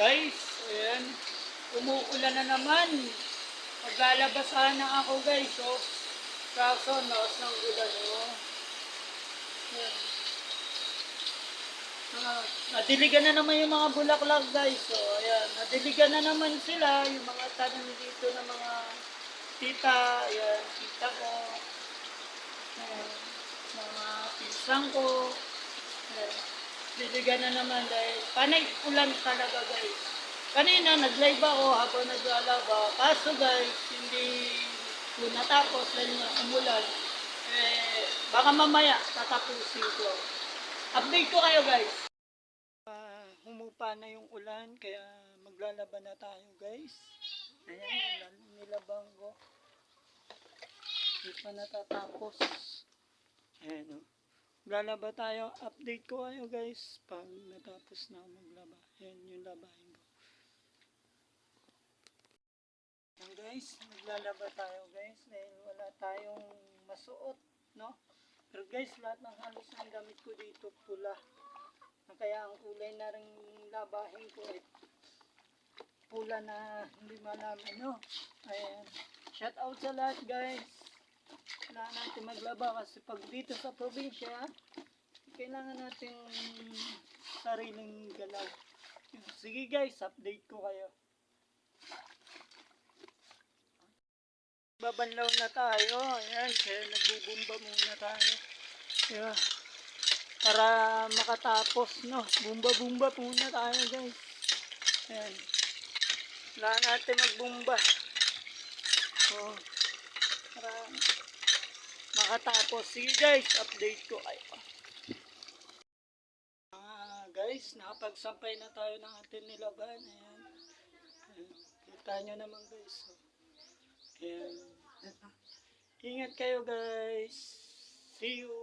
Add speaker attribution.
Speaker 1: Guys, ayan. Umuulan na naman. Maglalabas sana ako guys. So, kaso naos ng ulan. Oh. Ayan. Ah, nadiligan na naman yung mga bulaklak guys. So, ayan. Nadiligan na naman sila. Yung mga tanim dito ng mga tita. Ayan, tita ko. Ayan, mga pisang ko. Diligan na naman dahil panay ulan talaga guys. Kanina nag-live ako habang naglalaba. Kaso guys, hindi ko natapos dahil nga umulan. Eh, baka mamaya tatapusin ko. Update ko kayo guys. Ah, humupa na yung ulan kaya maglalaba na tayo guys. Ayan, nilabang ko. Hindi pa natatapos. Ayan o. Lalaba tayo. Update ko kayo guys pag natapos na maglaba. Ayan yung labahin ko. Ayan guys, maglalaba tayo guys dahil wala tayong masuot, no? Pero guys, lahat ng halos ng damit ko dito pula. Kaya ang kulay na rin labahin ko ay pula na hindi malaman, no? Ayan. Shout out sa lahat guys. Kailangan natin maglaba kasi pag dito sa probinsya, kailangan natin sariling galaw. Sige guys, update ko kayo. Babanlaw na tayo. Ayan, kaya nagbubumba muna tayo. Kaya, para makatapos, no? Bumba-bumba muna tayo, guys. Ayan. Wala natin magbumba. Oh, para makatapos. Sige, guys, update ko kayo. Ah, guys, nakapagsampay na tayo ng ating nilaban. Ayan. Ayan. Kita nyo naman, guys. Ayan. Ingat kayo guys. See you.